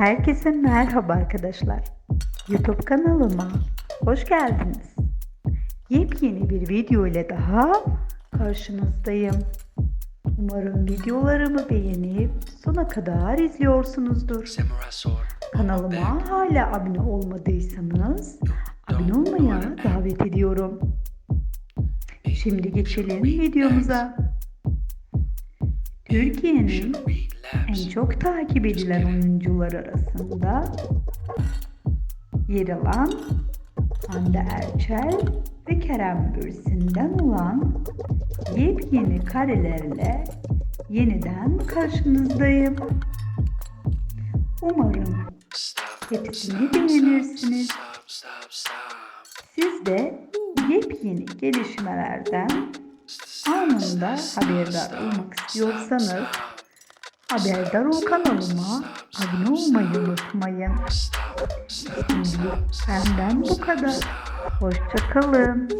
Herkese merhaba arkadaşlar. YouTube kanalıma hoş geldiniz. Yepyeni bir video ile daha karşınızdayım. Umarım videolarımı beğenip sona kadar izliyorsunuzdur. Kanalıma hala abone olmadıysanız abone olmaya davet ediyorum. Şimdi geçelim videomuza. Türkiye'nin en çok takip edilen oyuncular arasında yer alan Hande Erçel ve Kerem Bürsin'den olan yepyeni karelerle yeniden karşınızdayım. Umarım hepsini beğenirsiniz. Siz de yepyeni gelişmelerden anında haberdar olmak istiyorsanız haberdar ol kanalıma abone olmayı unutmayın. Şimdi benden bu kadar. Hoşçakalın.